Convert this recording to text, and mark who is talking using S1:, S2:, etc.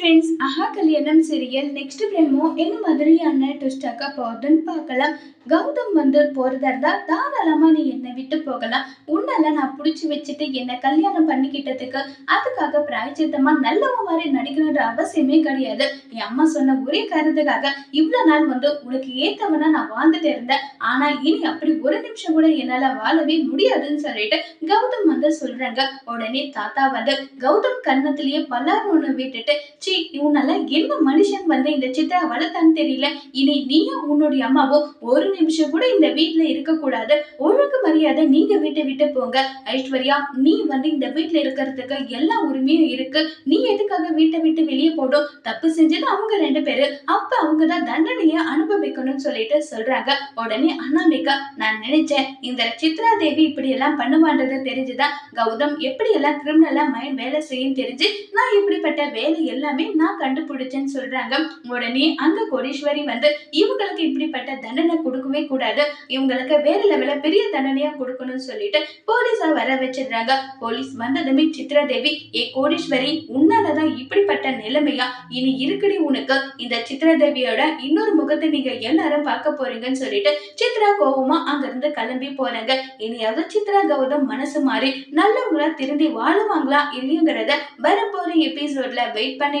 S1: Friends அஹா கல்யாணம் serial next பிரேமோ என்ன மாதிரியான ட்விஸ்டாக்க போகுதுன்னு பார்க்கலாம். கௌதம் வந்து போறதா இருந்தா தாராளமா நீ என்னை விட்டு போகலாம். உன்னால நான் பிடிச்சி வச்சுட்டு என்னை கல்யாணம் பண்ணிக்கிட்டதுக்கு அதுக்காக பிராய்ச்சித்தமா நல்லவ மாதிரி நடிக்கணுன்ற அவசியமே கிடையாது. என் அம்மா சொன்ன ஒரே காரணத்துக்காக இவ்வளவு நாள் வந்து உனக்கு ஏத்தவனா நான் வாழ்ந்துட்டு இருந்தேன். ஆனா இனி அப்படி ஒரு நிமிஷம் கூட என்னால வாழவே முடியாதுன்னு சொல்லிட்டு கௌதம் வந்து சொல்றாங்க. உடனே தாத்தா வந்து கௌதம் கன்னத்திலேயே பல்லார் ஒண்ணு விட்டுட்டு சி இவனால என்ன மனுஷன் வந்து இந்த சித்ரா வளர்த்தான்னு தெரியல. இனி நீயும் உன்னுடைய அம்மாவும் ஒரு நிமிஷம் கூட இந்த வீட்ல இருக்க கூடாது ஒழுங்கு மரியாதை நீங்க வீட்டை விட்டு போங்க. ஐஸ்வர்யா நீ வந்து இந்த வீட்டுல இருக்கிறதுக்கு எல்லா உரிமையும் இருக்கு. நீ எதுக்காக வீட்டை விட்டு வெளியே போடும் தப்பு செஞ்சது அவங்க ரெண்டு பேரு. அப்ப அவங்க தான் தண்டனைய அனுபவிக்கணும்னு சொல்லிட்டு சொல்றாங்க. உடனே அனாமிகா நான் நினைச்சேன் இந்த சித்ரா தேவி இப்படி எல்லாம் பண்ணுவான்றது தெரிஞ்சுதான். கௌதம் எப்படி எல்லாம் கிரிமினலா மைண்ட் வேலை செய்யும் தெரிஞ்சு நான் இப்படிப்பட்ட வேலை எல்லாமே நான் கண்டுபிடிச்சேன்னு சொல்றாங்க. உடனே அங்க கோடீஸ்வரி வந்து இவங்களுக்கு இப்படிப்பட்ட தண்டனை கொடுக்கவே கூடாது. இவங்களுக்கு வேற லெவல பெரிய தண்டனையா கொடுக்கணும்னு சொல்லிட்டு போலீஸா வர வச்சிடுறாங்க. போலீஸ் வந்ததுமே சித்ராதேவி ஏ கோடீஸ்வரி உன்னாலதான் இப்படிப்பட்ட நிலைமையா? இனி இருக்குடி உனக்கு. இந்த சித்ராதேவியோட இன்னொரு முகத்தை நீங்க எல்லாரும் பார்க்க போறீங்கன்னு சொல்லிட்டு சித்ரா கோபமா அங்க இருந்து கிளம்பி போறாங்க. இனியாவது சித்ரா கௌதம் மனசு மாறி நல்லவங்களா திரும்பி வாழுவாங்களா இல்லையுங்கிறத வரப்போற எபிசோட்ல வெயிட் பண்ணி